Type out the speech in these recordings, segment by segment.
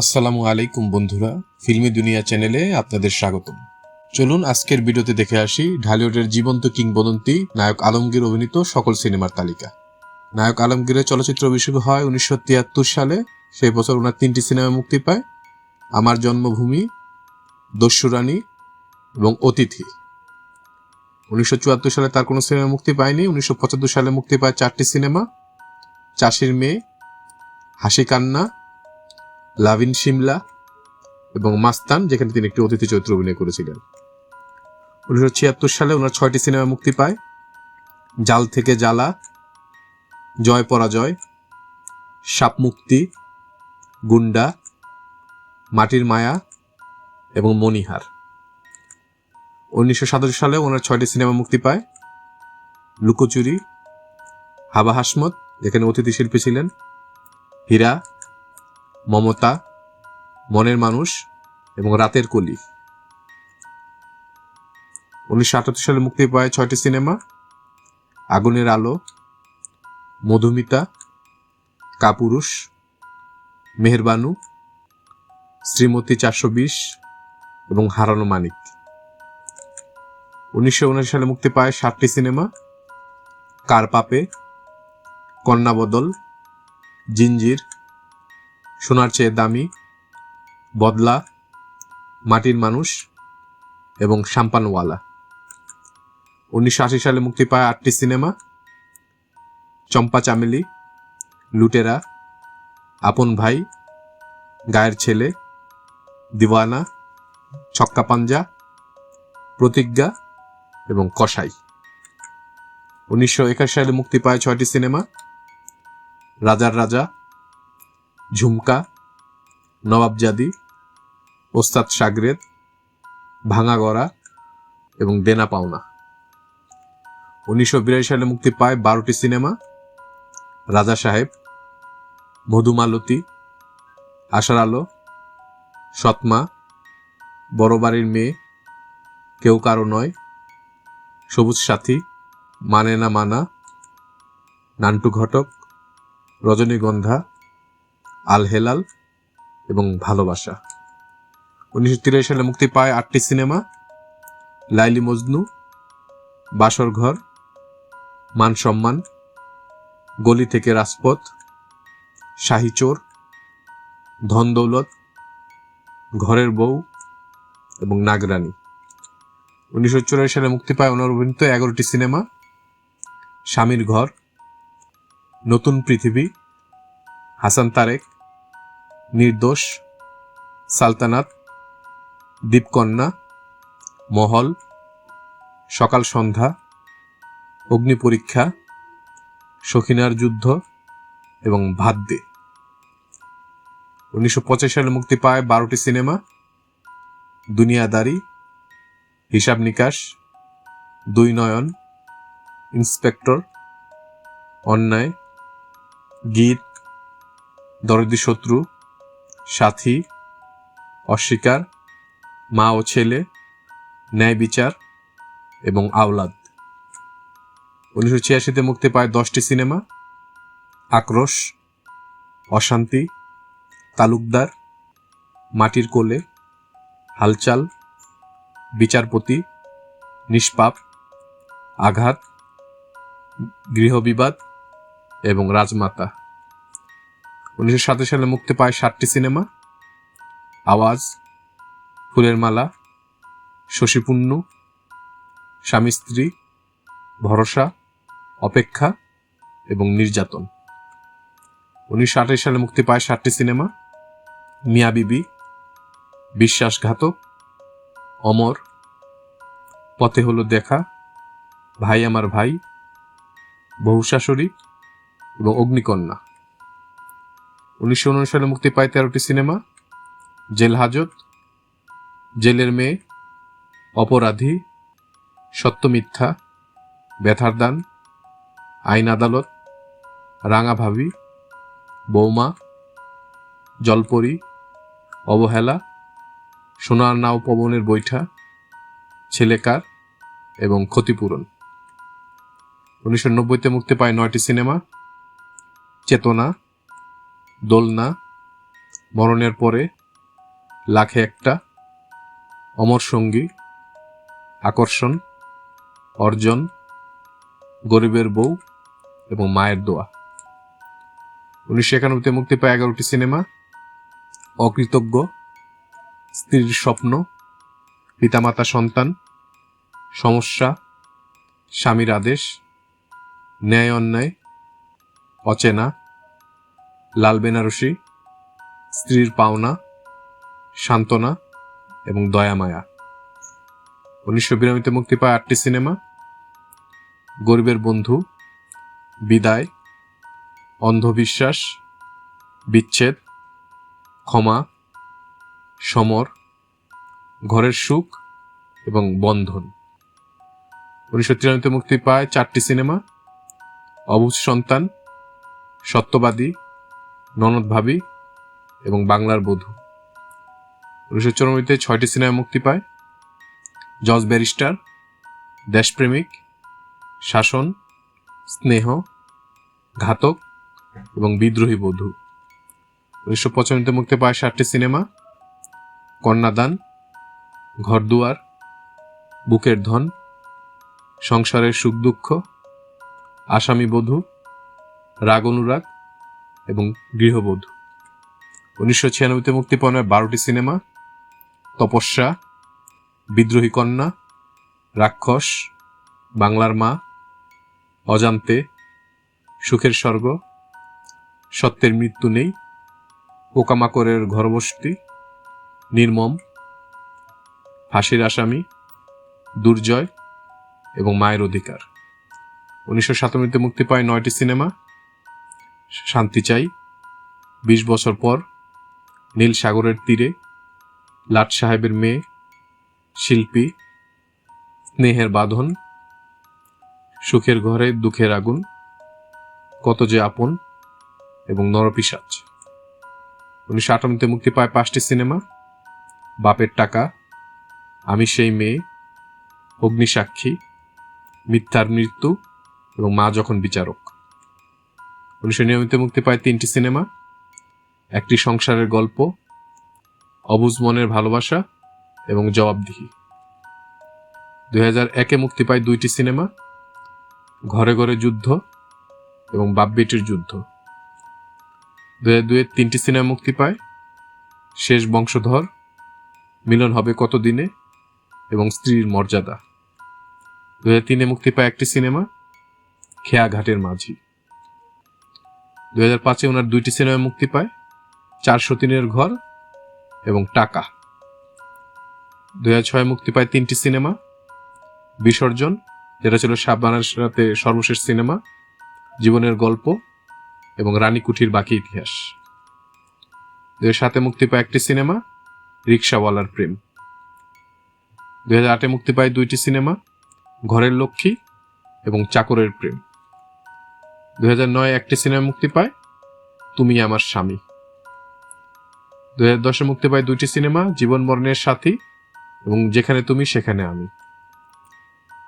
আসসালামু আলাইকুম বন্ধুরা, ফিল্মি দুনিয়া চ্যানেলে আপনাদের স্বাগতম। চলুন আজকের ভিডিওতে দেখে আসি ঢালিউডের জীবন্ত কিংবদন্তি নায়ক আলমগীর অভিনীত সকল সিনেমার তালিকা। নায়ক আলমগীরের চলচ্চিত্র অভিষেক হয় উনিশশো তিয়াত্তর সালে, সেই বছর ওনার তিনটি সিনেমা মুক্তি পায়, আমার জন্মভূমি দস্যুরানী এবং অতিথি। উনিশশো চুয়াত্তর সালে তার কোনো সিনেমা মুক্তি পায়নি, উনিশশো পঁচাত্তর সালে মুক্তি পায় চারটি সিনেমা, চাষির মেয়ে হাসি কান্না লাভিন সিমলা এবং মাস্তান, যেখানে তিনি একটি অতিথি চরিত্র অভিনয় করেছিলেন। উনিশশো ছিয়াত্তর সালে ওনার ছয়টি সিনেমা মুক্তি পায়। জাল থেকে জ্বালা, জয় পরাজয়, সাপ মুক্তি, গুন্ডা, মাটির মায়া এবং মণিহার। উনিশশো সাতাশি সালে ওনার ছয়টি সিনেমা মুক্তি পায়। লুকোচুরি, হাবা হাসমত, যেখানে অতিথি শিল্পী ছিলেন। হীরা মমতা মনের মানুষ এবং রাতের কলি। উনিশশো আটাত্তর সালে মুক্তি পায় ছয়টি সিনেমা। আগুনের আলো, মধুমিতা, কাপুরুষ, মেহেরবানু, শ্রীমতী চারশো বিশ এবং হারানো মানিক। উনিশশো উনআশি সালে মুক্তি পায় সাতটি সিনেমা। কার পাপে, কন্যা বদল, জিঞ্জির সোনার চেয়ে দামি, বদলা, মাটির মানুষ এবং সাম্পানওয়ালা। উনিশশো আশি সালে মুক্তি পায় আটটি সিনেমা, চম্পা চামেলি, লুটেরা, আপন ভাই, গায়ের ছেলে, দিওয়ানা, ছক্কা পাঞ্জা, প্রতিজ্ঞা এবং কসাই। উনিশশো একাশি সালে মুক্তি পায় ছয়টি সিনেমা, রাজার রাজা ঝুমকা, নবাবজাদি, ওস্তাদ সাগরেদ ভাঙা গড়া এবং দেনা পাওনা। উনিশশো বিরাশি সালে মুক্তি পায় বারোটি সিনেমা, রাজা সাহেব, মধুমালতী, আশার আলো, সৎমা, বড় বাড়ির মেয়ে, কেউ কারও নয়, সবুজ সাথী মানে না মানা, নান্টু ঘটক, রজনীগন্ধা আল হেলাল এবং ভালোবাসা। উনিশশো তিরাশি সালে মুক্তি পায় আটটি সিনেমা, লাইলি মজনু, বাসর ঘর, মান সম্মান, গলি থেকে রাজপথ, শাহী চোর, ধন দৌলত, ঘরের বউ এবং নাগরানী। উনিশশো চুরাশি সালে মুক্তি পায় ওনার অভিনীত এগারোটি সিনেমা, স্বামীর ঘর, নতুন পৃথিবী, হাসান তারেক নির্দোষ, সালতানাত, দীপকন্যা, মহল, সকাল সন্ধ্যা, অগ্নি পরীক্ষা, সখিনার যুদ্ধ এবং ভাদ্যে। উনিশশো পঁচাশি সালে মুক্তি পায় বারোটি সিনেমা, দুনিয়াদারি, হিসাব নিকাশ, দুই নয়ন, ইন্সপেক্টর, অন্যায়, গীত দরদি শত্রু সাথী, অস্বীকার, মা ও ছেলে, ন্যায় বিচার এবং আওলাদ। উনিশশো ছিয়াশিতে মুক্তি পায় দশটি সিনেমা, আক্রোশ, অশান্তি, তালুকদার, মাটির কোলে, হালচাল, বিচারপতি, নিষ্পাপ, আঘাত, গৃহবিবাদ এবং রাজমাতা। উনিশশো সাতাশ সালে মুক্তি পায় ষাটটি সিনেমা। আওয়াজ, ফুলের মালা শশীপুণ্য স্বামী স্ত্রী, ভরসা, অপেক্ষা এবং নির্যাতন। উনিশশো আঠাশ সালে মুক্তি পায় ষাটটি সিনেমা, মিয়া বিবি, বিশ্বাসঘাতক, অমর, পথে হলো দেখা, ভাই আমার ভাই বহুশাশুড়ি এবং অগ্নিকন্যা। উনিশশো উনআশি সালে মুক্তি পায় তেরোটি সিনেমা। জেল হাজত, জেলের মেয়ে, অপরাধী সত্য মিথ্যা ব্যথার দান আইন আদালত রাঙা ভাবি বৌমা, জলপরি, অবহেলা, সোনার নাও পবনের বৈঠা ছেলেকার এবং ক্ষতিপূরণ। উনিশশো নব্বইতে মুক্তি পায় নয়টি সিনেমা। চেতনা দোলনা, মরণের পরে লাখে একটা, অমর সঙ্গী, আকর্ষণ, অর্জন, গরিবের বউ এবং মায়ের দোয়া। উনিশশো একানব্বইতে মুক্তি পায় এগারোটি সিনেমা, অকৃতজ্ঞ, স্ত্রীর স্বপ্ন, পিতামাতা সন্তান, সমস্যা, স্বামীর আদেশ ন্যায় অন্যায় অচেনা লাল বেনারসি, স্ত্রীর পাওনা, সান্ত্বনা এবং দয়ামায়া উনিশশো বিরানব্বইতে মুক্তি পায় আটটি সিনেমা। গরিবের বন্ধু, বিদায়, অন্ধবিশ্বাস, বিচ্ছেদ, ক্ষমা, সমর, ঘরের সুখ এবং বন্ধন। উনিশশো তিরানব্বইতে মুক্তি পায় চারটি সিনেমা। অবুজ সন্তান, সত্যবাদী ননদ ভাবি এবং বাংলার বধূ। উনিশশো চৌরানব্বইতে ছয়টি সিনেমা মুক্তি পায়। জজ ব্যারিস্টার, দেশপ্রেমিক, শাসন, স্নেহ, ঘাতক এবং বিদ্রোহী বধূ। উনিশশো পঁচানব্বইতে মুক্তি পায় ষাটটি সিনেমা। কন্যাদান, ঘরদুয়ার, বুকের ধন, সংসারের সুখ দুঃখ, আসামি বধূ, রাগ অনুরাগ গৃহবধূ। উনিশশো ছিয়ানব্বইতে মুক্তি পাওয়া বারোটি সিনেমা, তপস্যা, বিদ্রোহী কন্যা, রাক্ষস, বাংলার মা, অজান্তে, সুখের স্বর্গ, সত্যের মৃত্যু নেই, পোকামাকড়ের ঘরবসতি, নির্মম, ফাঁসির আসামি, দুর্জয় এবং মায়ের অধিকার। উনিশশো সাতানব্বইতে মুক্তি পায় নয়টি সিনেমা শান্তি চাই। বিশ বছর পর নীল সাগরের তীরে লাট সাহেবের মেয়ে, শিল্পী, স্নেহের বাঁধন, সুখের ঘরে দুঃখের আগুন, কত যে আপন এবং নরপিসাচ উনিশশো আটান্নতে মুক্তি পায় পাঁচটি সিনেমা, বাপের টাকা, আমি সেই মেয়ে, অগ্নিসাক্ষী, মিথ্যার মৃত্যু এবং মা যখন বিচারক। উনিশশো নিয়মিত মুক্তি পায় তিনটি সিনেমা। একটি সংসারের গল্প, অবুজ মনের ভালোবাসা এবং জবাবদিহি। দুই হাজার একে মুক্তি পায় দুইটি সিনেমা, ঘরে ঘরে যুদ্ধ এবং বাপ বেটির যুদ্ধ। দু হাজার দুয়ের তিনটি সিনেমা মুক্তি পায়, শেষ বংশধর, মিলন হবে কত দিনে এবং স্ত্রীর মর্যাদা। দু হাজার তিনে মুক্তি পায় একটি সিনেমা খেয়া ঘাটের মাঝি। দু হাজার পাঁচে ওনার দুইটি সিনেমা মুক্তি পায়, চারশো তিনের ঘর এবং টাকা। দু হাজার ছয় মুক্তি পায় তিনটি সিনেমা, বিসর্জন, যেটা ছিল শাহবানের সাথে সর্বশেষ সিনেমা, জীবনের গল্প এবং রানী কুঠির বাকি ইতিহাস। দু সাতে মুক্তি পায় একটি সিনেমা, রিক্সাওয়ালার প্রেম। দু হাজার আটে মুক্তি পায় দুইটি সিনেমা, ঘরের লক্ষ্মী এবং চাকরের প্রেম। দু হাজার নয় একটি সিনেমা মুক্তি পায়, তুমি আমার স্বামী। দু হাজার দশে মুক্তি পায় দুইটি সিনেমা, জীবন মরণের সাথী এবং যেখানে তুমি, সেখানে আমি।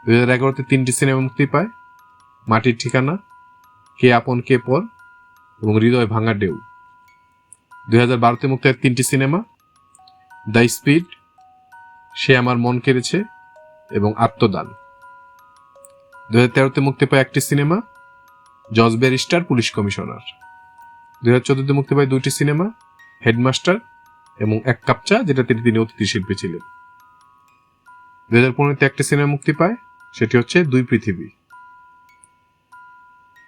দু হাজার এগারোতে তিনটি সিনেমা মুক্তি পায়, মাটির ঠিকানা, কে আপন, কে পর এবং হৃদয় ভাঙা ডেউ দুই হাজার বারোতে মুক্তি পায় তিনটি সিনেমা, দ্য স্পিড, সে আমার মন কেড়েছে এবং আত্মদান। দু হাজার তেরোতে মুক্তি পায় একটি সিনেমা জজ ব্যারিস্টার, পুলিশ কমিশনার। দুই হাজার চোদ্দতে মুক্তি পায় দুইটি সিনেমা, হেডমাস্টার এবং এক কাপ চা যেটাতে তিনি অতিথি শিল্পী ছিলেন। দুই হাজার পনেরোতে একটি সিনেমা মুক্তি পায়, সেটি হচ্ছে দুই পৃথিবী।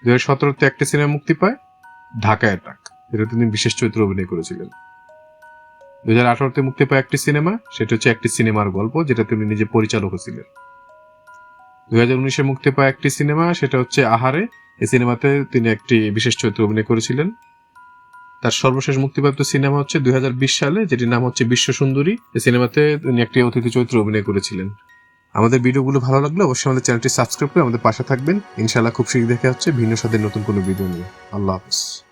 দুই হাজার সতেরোতে একটি সিনেমা মুক্তি পায়, ঢাকা অ্যাটাক, যেটা তিনি বিশেষ চরিত্রে অভিনয় করেছিলেন। দুই হাজার আঠারোতে মুক্তি পায় একটি সিনেমা, সেটা হচ্ছে একটি সিনেমার গল্প, যেটা তিনি নিজে পরিচালক ছিলেন। দুই হাজার উনিশে মুক্তি পায় একটি সিনেমা, সেটা হচ্ছে আহারে এই সিনেমাতে তিনি একটি বিশেষ চরিত্রে অভিনয় করেছিলেন। তার সর্বশেষ মুক্তিপ্রাপ্ত সিনেমা হচ্ছে দুই হাজার বিশ সালে, যেটির নাম হচ্ছে বিশ্ব সুন্দরী এই সিনেমাতে তিনি একটি অতিথি চরিত্রে অভিনয় করেছিলেন। আমাদের ভিডিওগুলো ভালো লাগলে অবশ্যই আমাদের চ্যানেলটি সাবস্ক্রাইব করে আমাদের পাশে থাকবেন। ইনশাআল্লাহ খুব শীঘ্র দেখা হচ্ছে ভিন্ন সাথে নতুন কোনো ভিডিও নিয়ে। আল্লাহ হাফিজ।